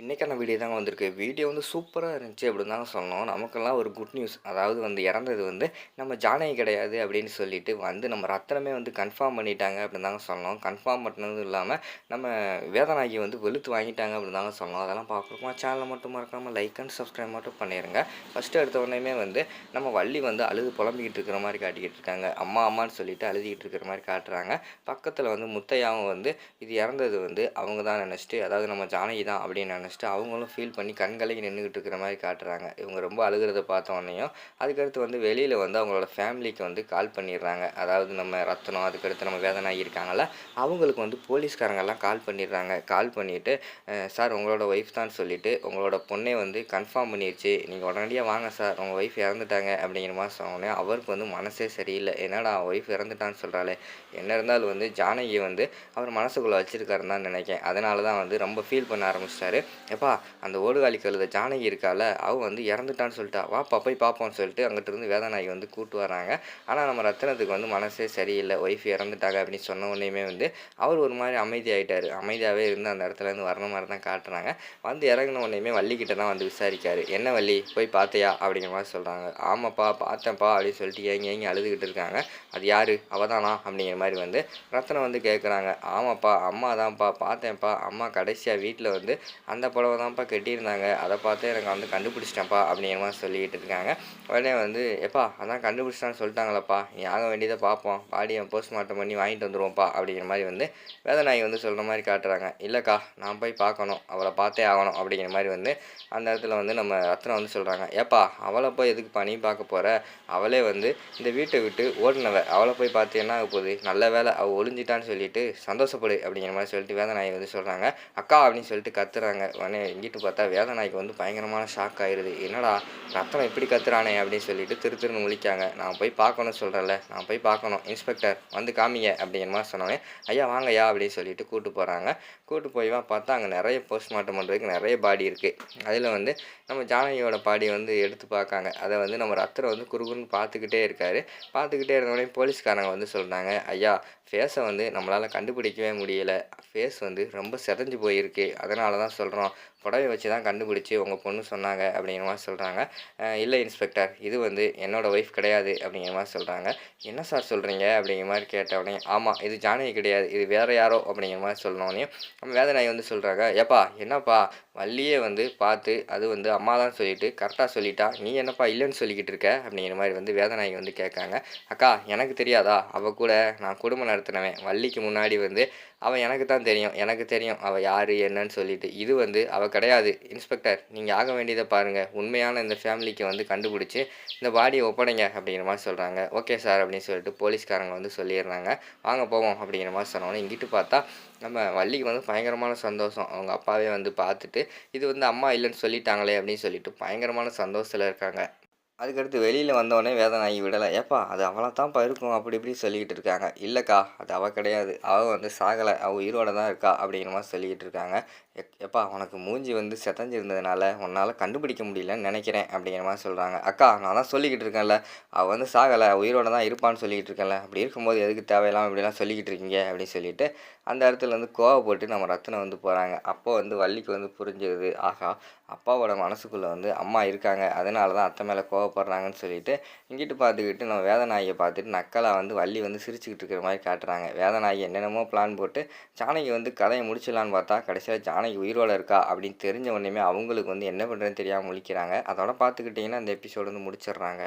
இன்றைக்கான வீடியோ தாங்க வந்திருக்கு. வீடியோ வந்து சூப்பராக இருந்துச்சு அப்படின்னு தாங்க சொன்னோம் நமக்கெல்லாம் ஒரு குட் நியூஸ் அதாவது வந்து இறந்தது வந்து நம்ம ஜானகி கிடையாது அப்படின்னு சொல்லிட்டு வந்து நம்ம ரத்தனமே வந்து கன்ஃபார்ம் பண்ணிட்டாங்க அப்படின்னு தாங்க சொன்னோம் கன்ஃபார்ம் பண்ணதும் இல்லாமல் நம்ம வேதநாயகி வந்து வெளுத்து வாங்கிட்டாங்க அப்படின்னு தாங்க சொன்னோம் அதெல்லாம் பார்க்குறோமா சேனலை மட்டும் மறக்காமல் லைக் அண்ட் சப்ஸ்கிரைப் மட்டும் பண்ணிடுங்க ஃபஸ்ட்டு எடுத்த உடனே வந்து நம்ம வள்ளி வந்து அழுது புலம்பிக்கிட்டு இருக்கிற மாதிரி காட்டிக்கிட்டு இருக்காங்க. அம்மா அம்மான்னு சொல்லிட்டு அழுதிக்கிட்டு இருக்கிற மாதிரி காட்டுறாங்க. பக்கத்தில் வந்து முத்தையாவும் வந்து இது இறந்தது வந்து அவங்க தான் நினச்சிட்டு அதாவது நம்ம ஜானகி தான் அப்படின்னு ஃபஸ்ட்டு அவங்களும் ஃபீல் பண்ணி கண்கலங்கி நின்றுக்கிட்டு இருக்கிற மாதிரி காட்டுறாங்க. இவங்க ரொம்ப அழுகிறத பார்த்த உடனேயும் அதுக்கடுத்து வந்து வெளியில் வந்து அவங்களோட ஃபேமிலிக்கு வந்து கால் பண்ணிடுறாங்க. அதாவது நம்ம ரத்தனம் அதுக்கடுத்து நம்ம வேதனை இருக்காங்கல்ல அவங்களுக்கு வந்து போலீஸ்காரங்கெல்லாம் கால் பண்ணிடுறாங்க. கால் பண்ணிவிட்டு சார் உங்களோட ஒய்ஃப் தான் சொல்லிவிட்டு உங்களோட பொண்ணை வந்து கன்ஃபார்ம் பண்ணிடுச்சு நீங்கள் உடனடியாக வாங்க சார் உங்கள் ஒய்ஃப் இறந்துட்டாங்க. அப்படிங்கிற மாதிரி சொன்னோடனே அவருக்கு வந்து மனசே சரியில்லை. என்னடா ஒய்ஃப் இறந்துட்டான்னு சொல்கிறாளே என்ன இருந்தாலும் வந்து ஜானகி வந்து அவர் மனசுக்குள்ளே வச்சுருக்காருன்னு தான் நினைக்கிறேன். அதனால தான் வந்து ரொம்ப ஃபீல் பண்ண ஆரம்பிச்சிட்டாரு. எப்பா அந்த ஓடுகாலி கழுத ஜானகி இருக்கால அவள் வந்து இறந்துட்டான்னு சொல்லிட்டா. வாப்பா போய் பார்ப்போம்னு சொல்லிட்டு அங்கிட்டிருந்து வேதநாயகி வந்து கூட்டு வராங்க ஆனால் நம்ம ரத்தனத்துக்கு வந்து மனசே சரியில்லை. ஒய்ஃப் இறந்துட்டாங்க அப்படின்னு சொன்ன உடனேயுமே வந்து அவர் ஒரு மாதிரி அமைதியாகிட்டார் அமைதியாகவே இருந்து அந்த இடத்துல இருந்து வரண மாதிரி தான் காட்டுறாங்க. வந்து இறங்கின உடனேயுமே வள்ளிக்கிட்ட தான் வந்து விசாரிக்காரு. என்ன வள்ளி போய் பார்த்தியா அப்படிங்கிற மாதிரி சொல்கிறாங்க ஆமாப்பா பார்த்தேன்ப்பா அப்படின்னு சொல்லிட்டு ஏங்கி ஏங்கி அழுதுகிட்டு இருக்காங்க. அது யார்? அவதானா அப்படிங்கிற மாதிரி வந்து ரத்தனம் வந்து கேட்குறாங்க ஆமாப்பா அம்மா தான்ப்பா பார்த்தேன்ப்பா அம்மா கடைசியாக வீட்டில் வந்து அந்த புடவை தான்ப்பா கட்டியிருந்தாங்க. அதை பார்த்து எனக்கு வந்து கண்டுபிடிச்சிட்டேன்ப்பா அப்படிங்கிற மாதிரி சொல்லிக்கிட்டு இருக்காங்க. உடனே வந்து எப்பா அதான் கண்டுபிடிச்சிட்டான்னு சொல்லிட்டாங்களப்பா. நீ ஆக வேண்டியதை பார்ப்போம். பாடியை போஸ்ட்மார்ட்டம் பண்ணி வாங்கிட்டு வந்துடுவோம்ப்பா அப்படிங்கிற மாதிரி வந்து வேதநாயகி வந்து சொல்கிற மாதிரி காட்டுறாங்க. இல்லைக்கா நான் போய் பார்க்கணும். அவளை பார்த்தே ஆகணும். அப்படிங்கிற மாதிரி வந்து அந்த இடத்துல வந்து நம்ம ரத்னம் வந்து சொல்கிறாங்க ஏப்பா அவளை போய் எதுக்குப்பா நீ பார்க்க போகிற அவளே வந்து இந்த வீட்டை விட்டு ஓடினவ. அவளை போய் பார்த்து என்ன ஆக போகுது? நல்ல வேலை அவள் ஒளிஞ்சிட்டான்னு சொல்லிட்டு சந்தோஷப்படு. அப்படிங்கிற மாதிரி சொல்லிட்டு வேதநாயகி வந்து சொல்கிறாங்க அக்கா அப்படின்னு சொல்லிட்டு கத்துறாங்க. உடனே இங்கிட்டு பார்த்தா வேதநாய்க்கு வந்து பயங்கரமான ஷாக் ஆயிடுது என்னடா ரத்தனம் இப்படி கத்துறானே அப்படின்னு சொல்லிட்டு திரு திருன்னு முழிக்காங்க. நான் போய் பார்க்கணும் சொல்கிறேன்ல நான் போய் பார்க்கணும். இன்ஸ்பெக்டர் வந்து காமிங்க அப்படிங்கிற மாதிரி சொன்னோன்னே ஐயா வாங்கய்யா அப்படின்னு சொல்லிட்டு கூப்பிட்டு போகிறாங்க கூப்பிட்டு போய் பார்த்தா அங்கே நிறைய போஸ்ட்மார்ட்டம் பண்ணுறதுக்கு நிறைய பாடி இருக்குது அதில் வந்து நம்ம ஜானகியோட பாடி வந்து எடுத்து பார்க்காங்க. அதை வந்து நம்ம ரத்தரை வந்து குறுகுன்னு பார்த்துக்கிட்டே இருக்காரு. பார்த்துக்கிட்டே இருந்தோடனே போலீஸ்காரங்க வந்து சொல்கிறாங்க ஐயா ஃபேஸை வந்து நம்மளால் கண்டுபிடிக்கவே முடியலை. ஃபேஸ் வந்து ரொம்ப செதஞ்சு போயிருக்கு. அதனால தான் சொல்கிறோம் புடவை வச்சு தான் கண்டுபிடிச்சி உங்கள் பொண்ணு சொன்னாங்க அப்படிங்கிற மாதிரி சொல்கிறாங்க இல்லை இன்ஸ்பெக்டர் இது வந்து என்னோடய ஒய்ஃப் கிடையாது அப்படிங்கிற மாதிரி சொல்கிறாங்க என்ன சார் சொல்கிறீங்க அப்படிங்கிற மாதிரி கேட்ட உடனே ஆமாம் இது ஜானகி கிடையாது இது வேறு யாரோ அப்படிங்கிற மாதிரி சொன்னோடனே நம்ம வேதநாயகி வந்து சொல்கிறாங்க ஏப்பா என்னப்பா வள்ளியே வந்து பார்த்து அது வந்து அம்மா தான் சொல்லிவிட்டு கரெக்டாக சொல்லிட்டா நீ என்னப்பா இல்லைன்னு சொல்லிக்கிட்டு இருக்க அப்படிங்கிற மாதிரி வந்து வேதநாயகி வந்து கேட்காங்க. அக்கா எனக்கு தெரியாதா? அவள் கூட நான் குடும்பம் நடத்தினவன். வள்ளிக்கு முன்னாடி வந்து அவள் எனக்கு தான் தெரியும் எனக்கு தெரியும் அவள் யார் என்னன்னு சொல்லிட்டு இது வந்து வந்து அவள் கிடையாது. இன்ஸ்பெக்டர் நீங்கள் ஆக வேண்டியதை பாருங்கள் உண்மையான இந்த ஃபேமிலிக்கு வந்து கண்டுபிடிச்சி இந்த பாடியை ஒப்படைங்க அப்படிங்கிற மாதிரி சொல்கிறாங்க ஓகே சார் அப்படின்னு சொல்லிட்டு போலீஸ்காரங்க வந்து சொல்லிடுறாங்க. வாங்க போவோம் அப்படிங்கிற மாதிரி சொன்னோன்னே இங்கிட்டு பார்த்தா நம்ம வள்ளிக்கு வந்து பயங்கரமான சந்தோஷம். அவங்க அப்பாவே வந்து பார்த்துட்டு இது வந்து அம்மா இல்லைன்னு சொல்லிட்டாங்களே அப்படின்னு சொல்லிட்டு பயங்கரமான சந்தோஷத்தில் இருக்காங்க. அதுக்கடுத்து வெளியில் வந்தோடனே ஆகி விடலை. ஏப்பா அது அவளை தான்ப்பா இருக்கும் அப்படி இப்படி சொல்லிக்கிட்டு இருக்காங்க. இல்லைக்கா அது அவள் கிடையாது. அவள் வந்து சாகலை. அவள் உயிரோட தான் இருக்கா அப்படிங்கிற மாதிரி சொல்லிக்கிட்டு இருக்காங்க. எப்பா உனக்கு மூஞ்சி வந்து செதஞ்சிருந்ததுனால உன்னால் கண்டுபிடிக்க முடியலன்னு நினைக்கிறேன் அப்படிங்கிற மாதிரி சொல்கிறாங்க அக்கா நான் தான் சொல்லிக்கிட்டு இருக்கேன்ல. அவள் வந்து சாகலை உயிரோட தான் இருப்பான்னு சொல்லிக்கிட்டு இருக்கேன்ல. அப்படி இருக்கும்போது எதுக்கு தேவையில்லாமல் இப்படிலாம் சொல்லிக்கிட்டு இருக்கீங்க அப்படின்னு சொல்லிட்டு அந்த இடத்துல வந்து கோவப்பட்டு நம்ம ரத்தனை வந்து போகிறாங்க அப்போ வந்து வள்ளிக்கு வந்து புரிஞ்சிருது ஆகா அப்பாவோட மனசுக்குள்ளே வந்து அம்மா இருக்காங்க. அதனால தான் அத்தை மேலே கோவப்படுறாங்கன்னு சொல்லிட்டு இங்கிட்டு பார்த்துக்கிட்டு நம்ம வேதநாயகியை பார்த்துட்டு நக்கலாக வந்து வள்ளி வந்து சிரிச்சுக்கிட்டு இருக்கிற மாதிரி காட்டுறாங்க. வேதநாயகி என்னென்னமோ பிளான் போட்டு ஜானகி வந்து கதையை முடிச்சிடலான்னு பார்த்தா கடைசியில் ஜானகி உயிரோடு இருக்கா? அப்படின்னு தெரிஞ்ச உடனேமே அவங்களுக்கு வந்து என்ன பண்ணுறதுன்னு தெரியாமல் முழிக்கிறாங்க. அதோட பார்த்துக்கிட்டிங்கன்னா அந்த எபிசோடு வந்து முடிச்சிடுறாங்க.